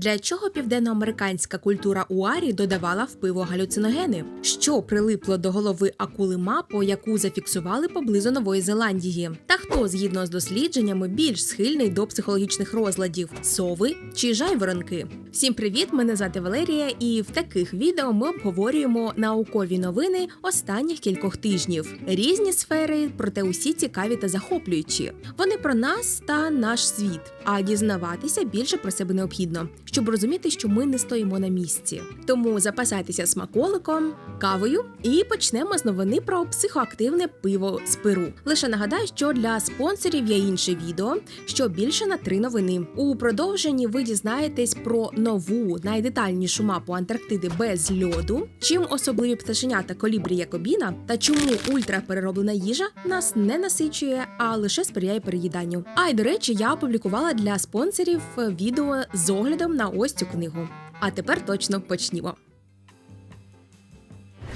Для чого південноамериканська культура Уарі додавала в пиво галюциногени? Що прилипло до голови акули Мапо, яку зафіксували поблизу Нової Зеландії? Та хто, згідно з дослідженнями, більш схильний до психологічних розладів сови чи жайворонки? Всім привіт! Мене звати Валерія, і в таких відео ми обговорюємо наукові новини останніх кількох тижнів. Різні сфери, проте усі цікаві та захоплюючі. Вони про нас та наш світ. А дізнаватися більше про себе необхідно, щоб розуміти, що ми не стоїмо на місці. Тому запасайтеся смаколиком, кавою і почнемо з новини про психоактивне пиво з Перу. Лише нагадаю, що для спонсорів є інше відео, що більше на три новини. У продовженні ви дізнаєтесь про нову найдетальнішу мапу Антарктиди без льоду, чим особливі пташенята колібрі Якобіна та чому ультраперероблена їжа нас не насичує, а лише сприяє переїданню. А й до речі, я опублікувала для спонсорів відео з оглядом на ось цю книгу. А тепер точно почнімо.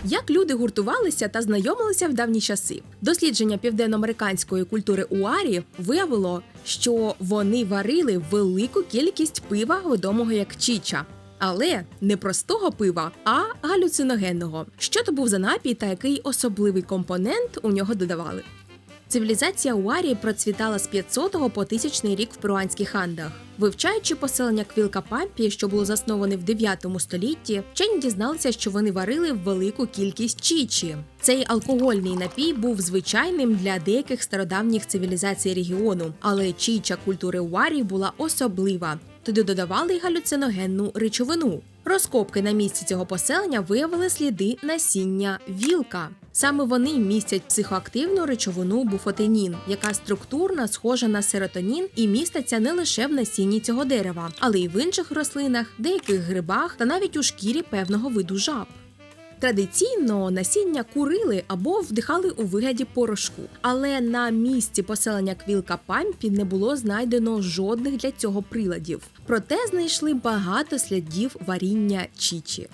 Як люди гуртувалися та знайомилися в давні часи? Дослідження південноамериканської культури Уарі виявило, що вони варили велику кількість пива, відомого як чіча. Але не простого пива, а галюциногенного. Що то був за напій та який особливий компонент у нього додавали? Цивілізація Уарі процвітала з 500 по 1000 рік в перуанських андах. Вивчаючи поселення Квілкапампі, що було засноване в 9 столітті, вчені дізналися, що вони варили велику кількість чічі. Цей алкогольний напій був звичайним для деяких стародавніх цивілізацій регіону, але чіча культури Уарі була особлива. Туди додавали галюциногенну речовину. Розкопки на місці цього поселення виявили сліди насіння вілка. Саме вони містять психоактивну речовину буфотенін, яка структурно схожа на серотонін і міститься не лише в насінні цього дерева, але й в інших рослинах, деяких грибах та навіть у шкірі певного виду жаб. Традиційно насіння курили або вдихали у вигляді порошку, але на місці поселення Квілка Пампі не було знайдено жодних для цього приладів. Проте знайшли багато слідів варіння чічі.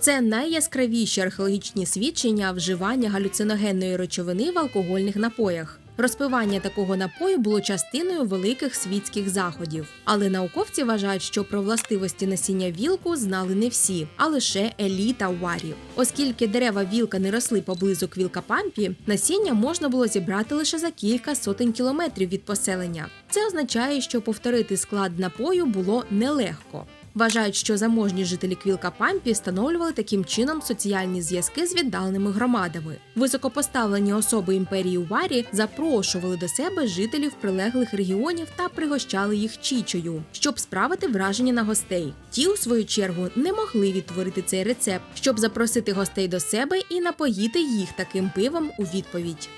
Це найяскравіші археологічні свідчення вживання галюциногенної речовини в алкогольних напоях. Розпивання такого напою було частиною великих світських заходів, але науковці вважають, що про властивості насіння вілку знали не всі, а лише еліта варів. Оскільки дерева вілка не росли поблизу квілкапампі, насіння можна було зібрати лише за кілька сотень кілометрів від поселення. Це означає, що повторити склад напою було нелегко. Вважають, що заможні жителі Квілка Пампі встановлювали таким чином соціальні зв'язки з віддаленими громадами. Високопоставлені особи імперії Варі запрошували до себе жителів прилеглих регіонів та пригощали їх чічою, щоб справити враження на гостей. Ті, у свою чергу, не могли відтворити цей рецепт, щоб запросити гостей до себе і напоїти їх таким пивом у відповідь.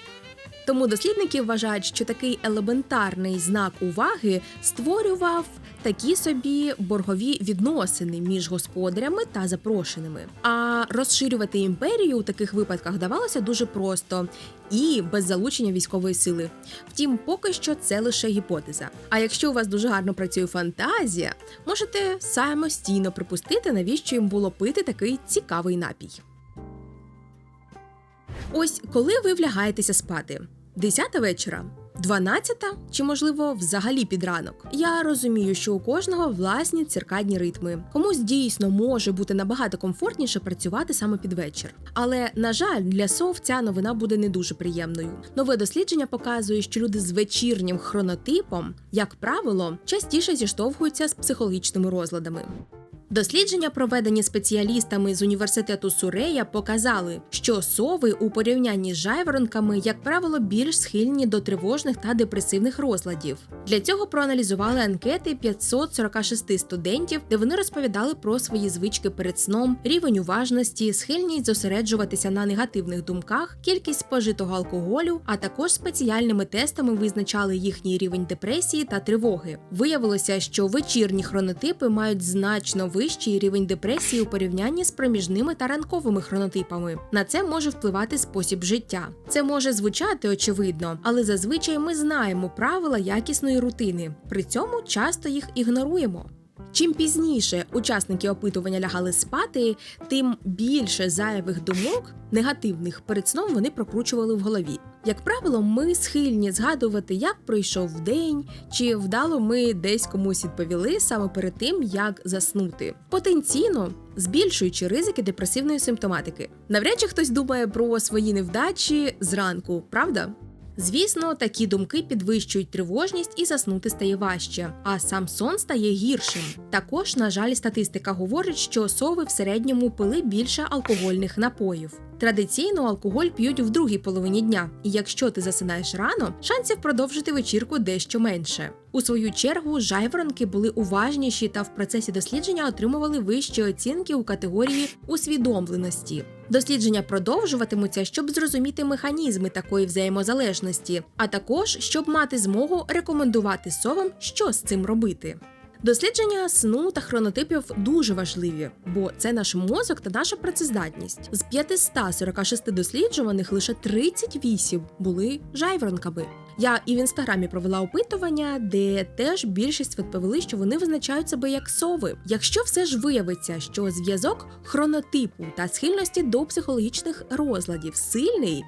Тому дослідники вважають, що такий елементарний знак уваги створював такі собі боргові відносини між господарями та запрошеними. А розширювати імперію у таких випадках давалося дуже просто і без залучення військової сили. Втім, поки що це лише гіпотеза. А якщо у вас дуже гарно працює фантазія, можете самостійно припустити, навіщо їм було пити такий цікавий напій. Ось коли ви влягаєтеся спати? Десята вечора? 12 чи можливо взагалі під ранок. Я розумію, що у кожного власні циркадні ритми. Комусь дійсно може бути набагато комфортніше працювати саме під вечір. Але на жаль, для сов ця новина буде не дуже приємною. Нове дослідження показує, що люди з вечірнім хронотипом, як правило, частіше зіштовхуються з психологічними розладами. Дослідження, проведені спеціалістами з університету Сурея, показали, що сови у порівнянні з жайворонками, як правило, більш схильні до тривожних та депресивних розладів. Для цього проаналізували анкети 546 студентів, де вони розповідали про свої звички перед сном, рівень уважності, схильність зосереджуватися на негативних думках, кількість спожитого алкоголю, а також спеціальними тестами визначали їхній рівень депресії та тривоги. Виявилося, що вечірні хронотипи мають значно вищий рівень депресії у порівнянні з проміжними та ранковими хронотипами. На це може впливати спосіб життя. Це може звучати очевидно, але зазвичай ми знаємо правила якісної рутини. При цьому часто їх ігноруємо. Чим пізніше учасники опитування лягали спати, тим більше зайвих думок, негативних перед сном вони прокручували в голові. Як правило, ми схильні згадувати, як пройшов день, чи вдало ми десь комусь відповіли саме перед тим, як заснути, потенційно збільшуючи ризики депресивної симптоматики. Навряд чи хтось думає про свої невдачі зранку, правда? Звісно, такі думки підвищують тривожність і заснути стає важче, а сам сон стає гіршим. Також, на жаль, статистика говорить, що сови в середньому пили більше алкогольних напоїв. Традиційно алкоголь п'ють в другій половині дня, і якщо ти засинаєш рано, шансів продовжити вечірку дещо менше. У свою чергу жайворонки були уважніші та в процесі дослідження отримували вищі оцінки у категорії усвідомленості. Дослідження продовжуватимуться, щоб зрозуміти механізми такої взаємозалежності, а також щоб мати змогу рекомендувати совам, що з цим робити. Дослідження сну та хронотипів дуже важливі, бо це наш мозок та наша працездатність. З 546 досліджуваних лише 38 були жайворонками. Я і в інстаграмі провела опитування, де теж більшість відповіли, що вони визначають себе як сови. Якщо все ж виявиться, що зв'язок хронотипу та схильності до психологічних розладів сильний,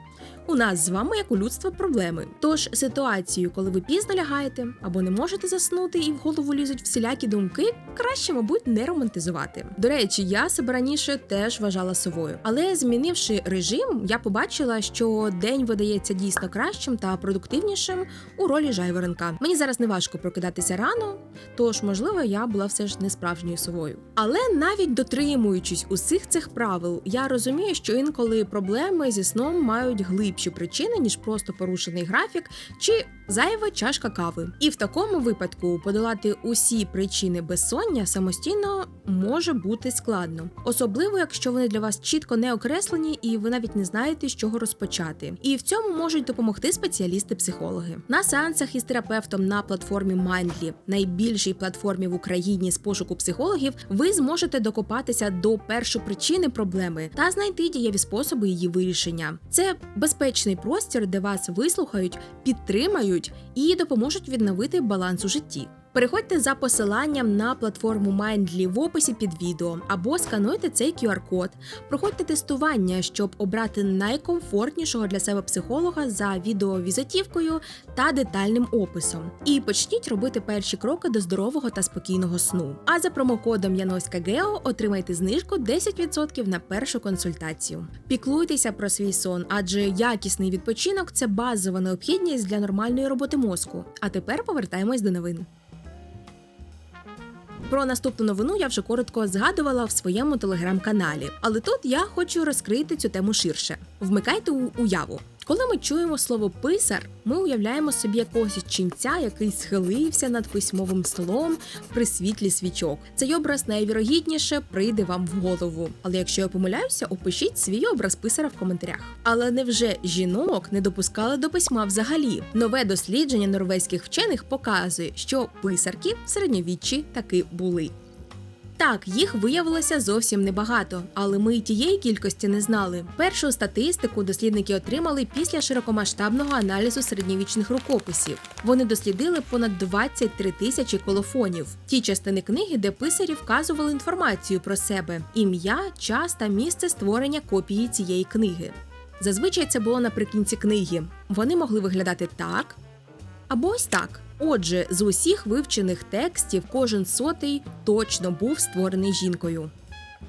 у нас з вами, як у людства, проблеми. Тож ситуацію, коли ви пізно лягаєте або не можете заснути і в голову лізуть всілякі думки, краще, мабуть, не романтизувати. До речі, я себе раніше теж вважала совою, але змінивши режим, я побачила, що день видається дійсно кращим та продуктивнішим у ролі жайворонка. Мені зараз не важко прокидатися рано, тож можливо я була все ж не справжньою совою. Але навіть дотримуючись усіх цих правил, я розумію, що інколи проблеми зі сном мають глибші причини, ніж просто порушений графік чи зайва чашка кави. І в такому випадку подолати усі причини безсоння самостійно може бути складно, особливо якщо вони для вас чітко не окреслені і ви навіть не знаєте, з чого розпочати. І в цьому можуть допомогти спеціалісти-психологи. На сеансах із терапевтом на платформі Mindly, найбільшій платформі в Україні з пошуку психологів, ви зможете докопатися до першопричини проблеми та знайти дієві способи її вирішення. Це безпечний простір, де вас вислухають, підтримають і допоможуть відновити баланс у житті. Переходьте за посиланням на платформу Mindly в описі під відео або скануйте цей QR-код. Проходьте тестування, щоб обрати найкомфортнішого для себе психолога за відеовізитівкою та детальним описом. І почніть робити перші кроки до здорового та спокійного сну. А за промокодом Яноська Гео отримайте знижку 10% на першу консультацію. Піклуйтеся про свій сон, адже якісний відпочинок це базова необхідність для нормальної роботи мозку. А тепер повертаємось до новин. Про наступну новину я вже коротко згадувала в своєму телеграм-каналі, але тут я хочу розкрити цю тему ширше. Вмикайте уяву. Коли ми чуємо слово писар, ми уявляємо собі якогось ченця, який схилився над письмовим столом при світлі свічок. Цей образ найвірогідніше прийде вам в голову. Але якщо я помиляюся, опишіть свій образ писара в коментарях. Але невже жінок не допускали до письма взагалі? Нове дослідження норвезьких вчених показує, що писарки в середньовіччі таки були. Так, їх виявилося зовсім небагато, але ми й тієї кількості не знали. Першу статистику дослідники отримали після широкомасштабного аналізу середньовічних рукописів. Вони дослідили понад 23 тисячі колофонів, ті частини книги, де писарі вказували інформацію про себе: ім'я, час та місце створення копії цієї книги. Зазвичай це було наприкінці книги. Вони могли виглядати так або ось так. Отже, з усіх вивчених текстів кожен сотий точно був створений жінкою.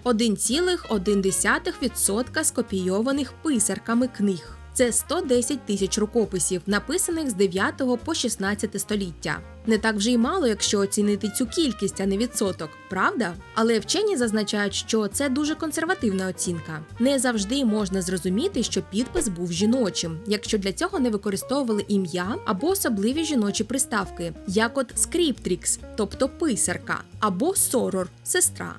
1,1% скопійованих писарками книг. Це 110 тисяч рукописів, написаних з 9 по 16 століття. Не так вже й мало, якщо оцінити цю кількість, а не відсоток, правда? Але вчені зазначають, що це дуже консервативна оцінка. Не завжди можна зрозуміти, що підпис був жіночим, якщо для цього не використовували ім'я або особливі жіночі приставки, як от скріптрікс, тобто писарка, або сорор сестра.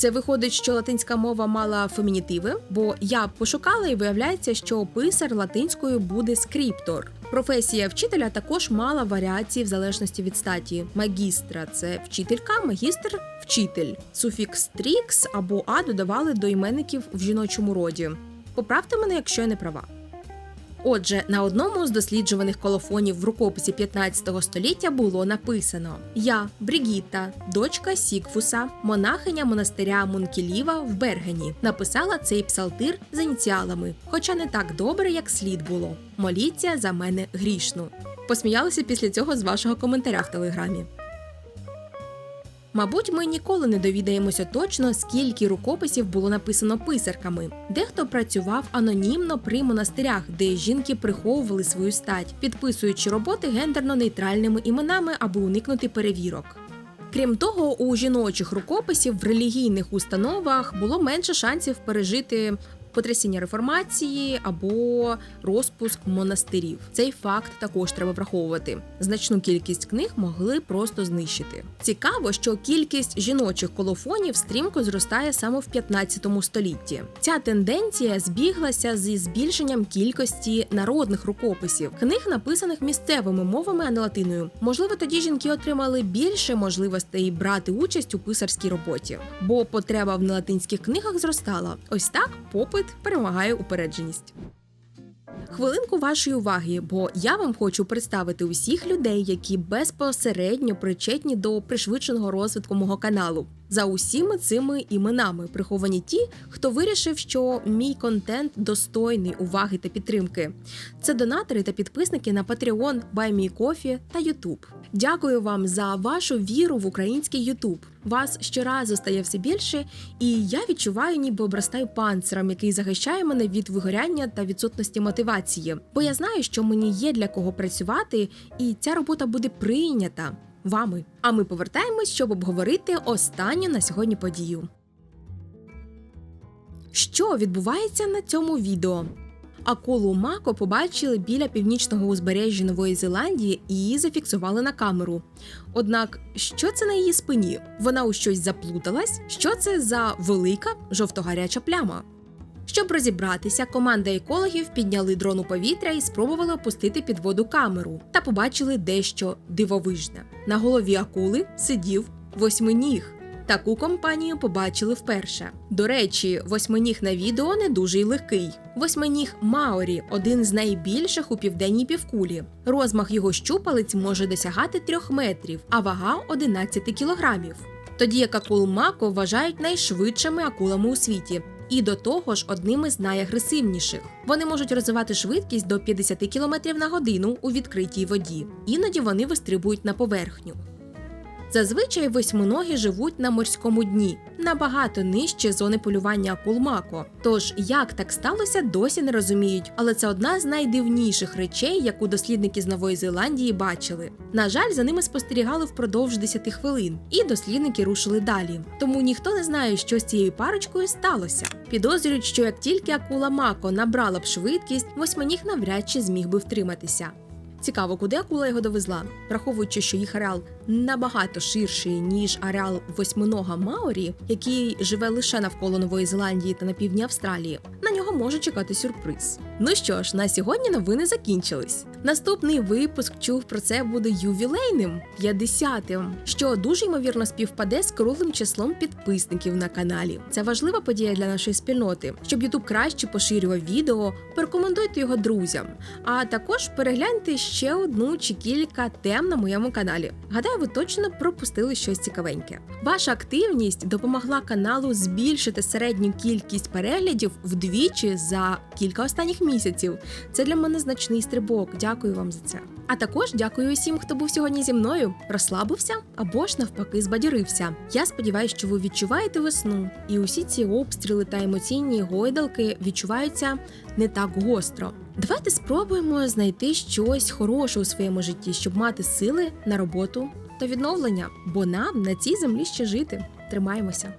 Це виходить, що латинська мова мала фемінітиви, бо я пошукала і виявляється, що писар латинською буде скриптор. Професія вчителя також мала варіації в залежності від статі. Магістра це вчителька, магістр вчитель. Суфікс трікс або а додавали до іменників в жіночому роді. Поправте мене, якщо я не права. Отже, на одному з досліджуваних колофонів в рукописі 15 століття було написано: Я, Брігітта, дочка Сікфуса, монахиня монастиря Мункіліва в Бергені, написала цей псалтир з ініціалами, хоча не так добре, як слід було. Моліться за мене грішну. Посміялися після цього з вашого коментаря в телеграмі. Мабуть, ми ніколи не довідаємося точно, скільки рукописів було написано писарками. Дехто працював анонімно при монастирях, де жінки приховували свою стать, підписуючи роботи гендерно-нейтральними іменами, аби уникнути перевірок. Крім того, у жіночих рукописів в релігійних установах було менше шансів пережити потрясіння реформації або розпуск монастирів. Цей факт також треба враховувати. Значну кількість книг могли просто знищити. Цікаво, що кількість жіночих колофонів стрімко зростає саме в 15 столітті. Ця тенденція збіглася зі збільшенням кількості народних рукописів, книг, написаних місцевими мовами, а не латиною. Можливо, тоді жінки отримали більше можливостей брати участь у писарській роботі, бо потреба в нелатинських книгах зростала. Ось так попит перемагає упередженість. Хвилинку вашої уваги, бо я вам хочу представити усіх людей, які безпосередньо причетні до пришвидшеного розвитку мого каналу. За усіма цими іменами приховані ті, хто вирішив, що мій контент достойний уваги та підтримки. Це донатори та підписники на Patreon, BuyMeCoffee та YouTube. Дякую вам за вашу віру в український YouTube. Вас щоразу стає все більше, і я відчуваю, ніби обростаю панциром, який захищає мене від вигоряння та відсутності мотивації. Бо я знаю, що мені є для кого працювати, і ця робота буде прийнята вами. А ми повертаємось, щоб обговорити останню на сьогодні подію. Що відбувається на цьому відео? Акулу Мако побачили біля північного узбережжя Нової Зеландії і її зафіксували на камеру. Однак, що це на її спині? Вона у щось заплуталась? Що це за велика жовтогаряча пляма? Щоб розібратися, команда екологів підняли дрон у повітря і спробували опустити під воду камеру та побачили дещо дивовижне. На голові акули сидів восьминіг. Таку компанію побачили вперше. До речі, восьминіг на відео не дуже й легкий. Восьминіг Маорі один з найбільших у південній півкулі. Розмах його щупалець може досягати трьох метрів, а вага 11 кілограмів. Тоді як акул Мако вважають найшвидшими акулами у світі. І до того ж одними з найагресивніших. Вони можуть розвивати швидкість до 50 км на годину у відкритій воді. Іноді вони вистрибують на поверхню. Зазвичай восьминоги живуть на морському дні, набагато нижче зони полювання акул мако. Тож як так сталося, досі не розуміють, але це одна з найдивніших речей, яку дослідники з Нової Зеландії бачили. На жаль, за ними спостерігали впродовж 10 хвилин, і дослідники рушили далі. Тому ніхто не знає, що з цією парочкою сталося. Підозрюють, що як тільки акула мако набрала б швидкість, восьминіг навряд чи зміг би втриматися. Цікаво, куди акула його довезла, враховуючи, що їх ареал набагато ширший ніж ареал восьминога Маорі, який живе лише навколо Нової Зеландії та на півдні Австралії. На нього може чекати сюрприз. Ну що ж, на сьогодні новини закінчились. Наступний випуск чув про це буде ювілейним 50-тим, що дуже ймовірно співпаде з круглим числом підписників на каналі. Це важлива подія для нашої спільноти. Щоб Ютуб краще поширював відео, порекомендуйте його друзям. А також перегляньте ще одну чи кілька тем на моєму каналі. Гадаю, ви точно пропустили щось цікавеньке. Ваша активність допомогла каналу збільшити середню кількість переглядів вдвічі за кілька останніх місяців. Це для мене значний стрибок. Дякую вам за це. А також дякую усім, хто був сьогодні зі мною, розслабився або ж навпаки збадьорився. Я сподіваюся, що ви відчуваєте весну, і усі ці обстріли та емоційні гойдалки відчуваються не так гостро. Давайте спробуємо знайти щось хороше у своєму житті, щоб мати сили на роботу та відновлення, бо нам на цій землі ще жити. Тримаємося.